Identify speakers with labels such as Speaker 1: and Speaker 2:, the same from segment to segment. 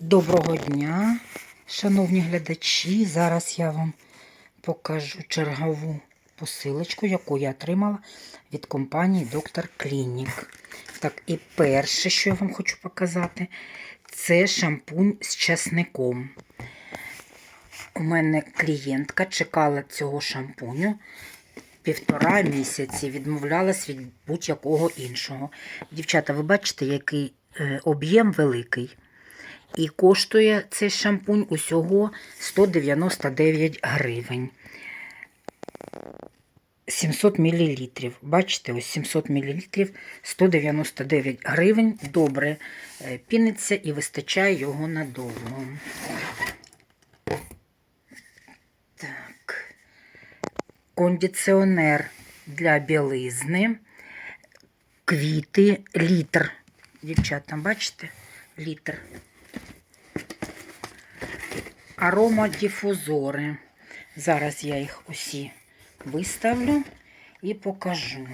Speaker 1: Доброго дня, шановні глядачі. Зараз я вам покажу чергову посилочку, яку я отримала від компанії Доктор Клінік. Так, і перше, що я вам хочу показати, це шампунь з часником. У мене клієнтка чекала цього шампуню півтора місяці, відмовлялась від будь-якого іншого. Дівчата, ви бачите, який е, об'єм великий. І коштує цей шампунь усього 199 гривень. 700 мл. Бачите, ось 700 мл 199 гривень. Добре е, піниться і вистачає його надовго. Так. Кондиціонер для білизни. Квіти, літр. Дівчата, бачите? Літр. Аромадіфузори. Зараз я їх усі виставлю і покажу.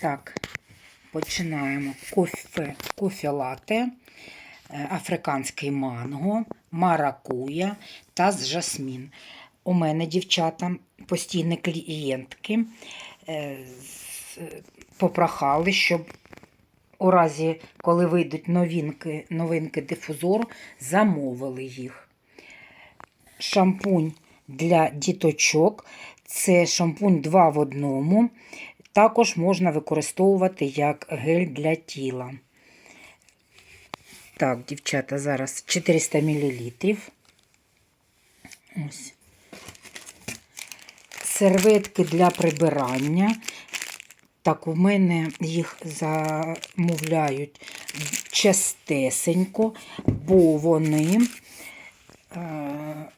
Speaker 1: Так, починаємо. Кофе, кофе е, африканський манго, маракуя та з жасмін. У мене дівчата, постійні клієнтки, е, попрохали, щоб у разі, коли вийдуть новинки, новинки дифузору, замовили їх. Шампунь для діточок це шампунь 2 в одному. Також можна використовувати як гель для тіла. Так, дівчата, зараз 400 мл. Ось. Серветки для прибирання. Так, у мене їх замовляють частесенько, бо вони е,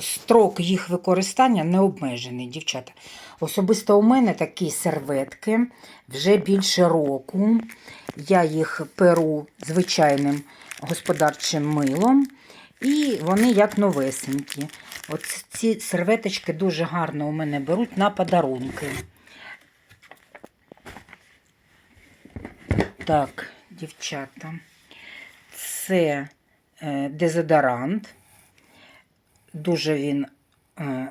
Speaker 1: строк їх використання не обмежений, дівчата. Особисто у мене такі серветки вже більше року. Я їх перу звичайним господарчим милом, і вони як новесенькі. От ці серветочки дуже гарно у мене беруть на подарунки. Так, дівчата, це е, дезодорант. Дуже він е,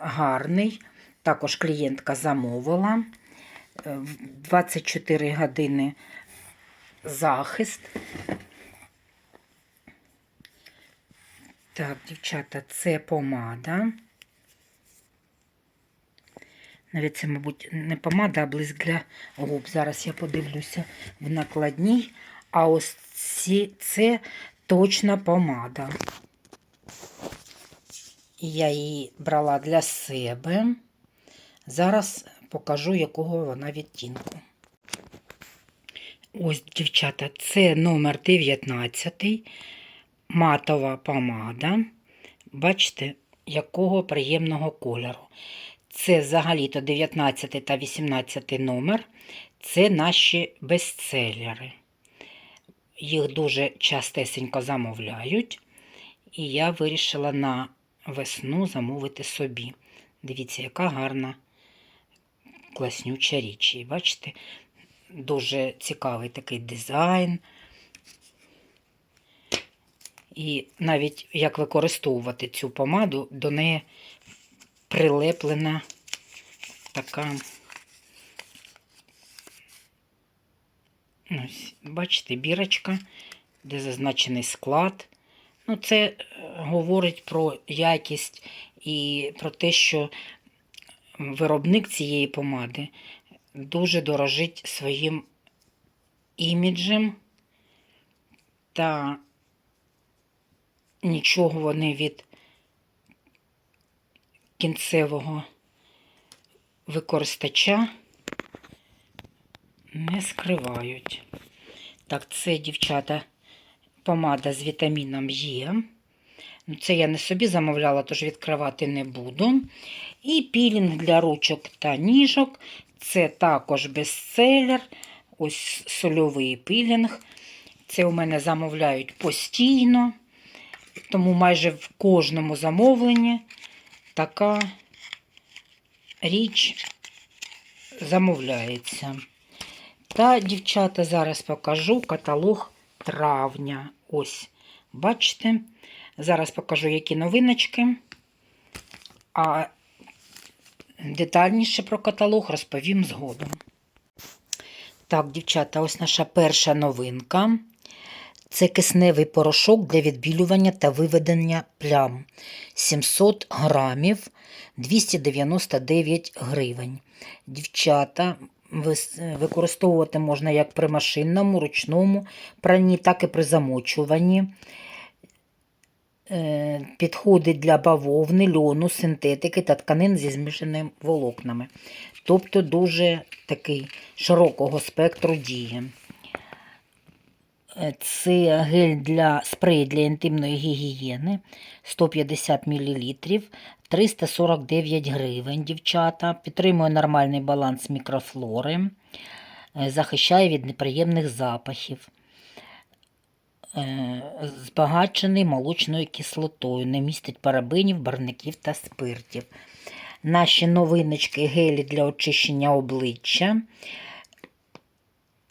Speaker 1: гарний. Також клієнтка замовила. Е, в 24 години захист. Так, дівчата, це помада. Навіть це, мабуть, не помада, а блиск для губ. Зараз я подивлюся в накладній. А ось ці, це точна помада. Я її брала для себе. Зараз покажу, якого вона відтінку. Ось, дівчата, це номер 19 матова помада. Бачите, якого приємного кольору. Це взагалі-то 19 та 18 номер. Це наші бестселери. Їх дуже частесенько замовляють. І я вирішила на весну замовити собі. Дивіться, яка гарна класнюча річ. Бачите, дуже цікавий такий дизайн. І навіть як використовувати цю помаду, до неї прилеплена така. Ось, бачите, бірочка, де зазначений склад. Ну, це е, говорить про якість і про те, що виробник цієї помади дуже дорожить своїм іміджем та нічого вони від кінцевого використача не скривають. Так, це, дівчата, помада з вітаміном Е. Ну, Це я не собі замовляла, тож відкривати не буду. І пілінг для ручок та ніжок. Це також бестселер. Ось сольовий пілінг. Це у мене замовляють постійно. Тому майже в кожному замовленні така річ замовляється. Та, дівчата, зараз покажу каталог травня. Ось, бачите? Зараз покажу, які новиночки. А детальніше про каталог розповім згодом. Так, дівчата, ось наша перша новинка. Це кисневий порошок для відбілювання та виведення плям. 700 грамів, 299 гривень. Дівчата, використовувати можна як при машинному, ручному пранні, так і при замочуванні. Е, Підходить для бавовни, льону, синтетики та тканин зі змішаними волокнами. Тобто дуже такий широкого спектру дії. Е, Це гель для спрей для інтимної гігієни 150 мл, 349 гривень, дівчата. Підтримує нормальний баланс мікрофлори, е, захищає від неприємних запахів. Е, Збагачений молочною кислотою, не містить парабенів, барників та спиртів. Наші новиночки гелі для очищення обличчя,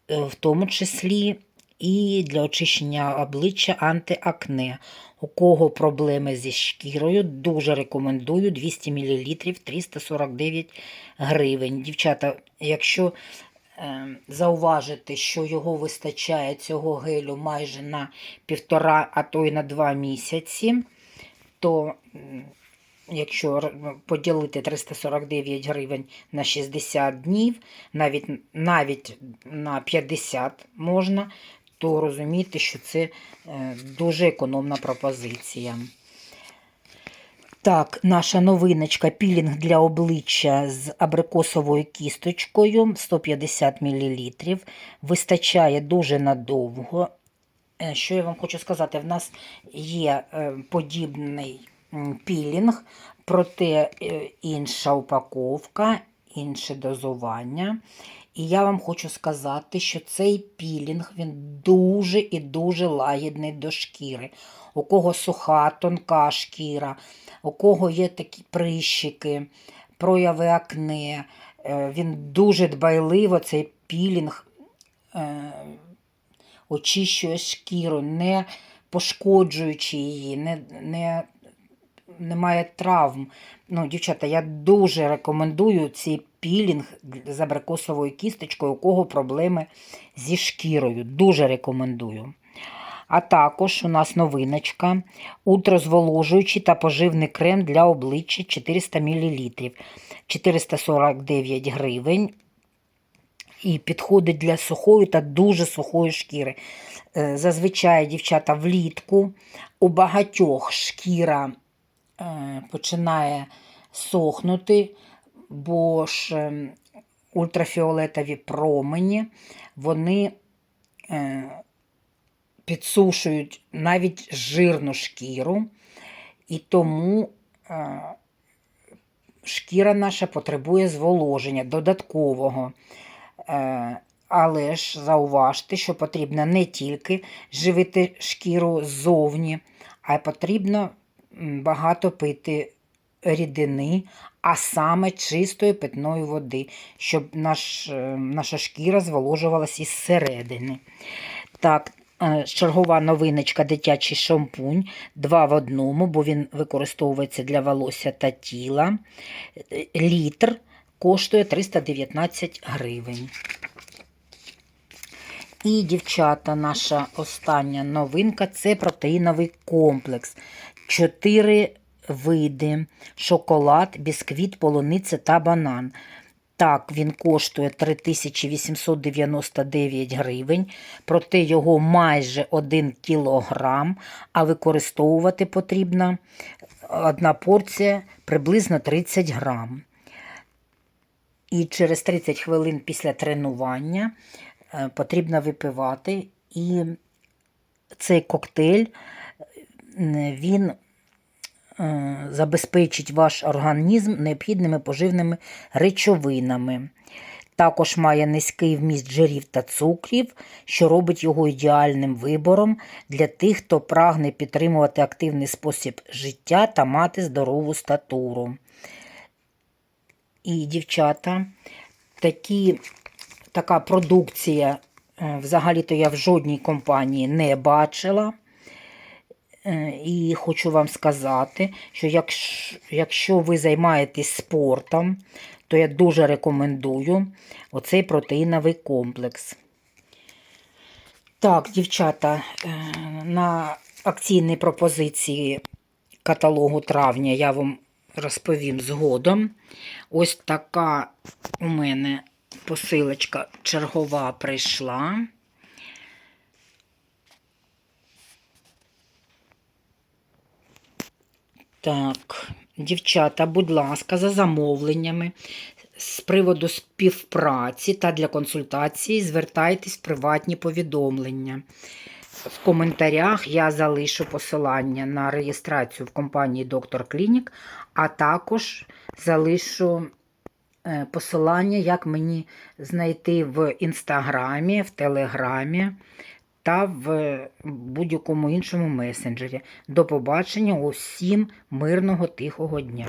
Speaker 1: в тому числі і для очищення обличчя антиакне. У кого проблеми зі шкірою, дуже рекомендую 200 мл 349 гривень. Дівчата, якщо е, зауважити, що його вистачає цього гелю майже на півтора, а то й на два місяці, то якщо поділити 349 гривень на 60 днів, навіть, навіть на 50 можна, то розумієте, що це е, дуже економна пропозиція. Так, наша новиночка пілінг для обличчя з абрикосовою кісточкою 150 мл. Вистачає дуже надовго. Е, Що я вам хочу сказати? В нас є е, подібний пілінг, проте інша упаковка, інше дозування. І я вам хочу сказати, що цей пілінг він дуже і дуже лагідний до шкіри. У кого суха, тонка шкіра, у кого є такі прищики, прояви акне. е, Він дуже дбайливо цей пілінг е, очищує шкіру, не пошкоджуючи її, не, не, немає травм. Ну, дівчата, я дуже рекомендую цей пілінг з абрикосовою кісточкою, у кого проблеми зі шкірою. Дуже рекомендую. А також у нас новиночка ультразволожуючий та поживний крем для обличчя 400 мл. 449 гривень. І підходить для сухої та дуже сухої шкіри. Е, Зазвичай, дівчата, влітку у багатьох шкіра починає сохнути, бо ж е, ультрафіолетові промені вони е, підсушують навіть жирну шкіру, і тому е, шкіра наша потребує зволоження додаткового. Е, Але ж зауважте, що потрібно не тільки живити шкіру ззовні, а й потрібно багато пити рідини, а саме чистої питної води, щоб наш, е, наша шкіра зволожувалась із середини. Так, е, чергова новиночка дитячий шампунь. Два в одному, бо він використовується для волосся та тіла. Е, Літр коштує 319 гривень. І, дівчата, наша остання новинка це протеїновий комплекс. Чотири види: шоколад, бісквіт, полуниця та банан. Так, він коштує 3899 гривень, проте його майже 1 кілограм, а використовувати потрібна одна порція приблизно 30 грам. І через 30 хвилин після тренування е, потрібно випивати. І цей коктейль він е, забезпечить ваш організм необхідними поживними речовинами. Також має низький вміст жирів та цукрів, що робить його ідеальним вибором для тих, хто прагне підтримувати активний спосіб життя та мати здорову статуру. І, дівчата, такі, така продукція, е, взагалі-то я в жодній компанії не бачила. Е, І хочу вам сказати, що якщо, ви займаєтесь спортом, то я дуже рекомендую оцей протеїновий комплекс. Так, дівчата, е, на акційній пропозиції каталогу травня я вам розповім згодом. Ось така у мене посилочка чергова прийшла. Так, дівчата, будь ласка, за замовленнями з приводу співпраці та для консультації звертайтесь в приватні повідомлення. В коментарях я залишу посилання на реєстрацію в компанії Доктор Клінік, а також залишу е, посилання, як мені знайти в інстаграмі, в телеграмі та в будь-якому іншому месенджері. До побачення усім мирного тихого дня.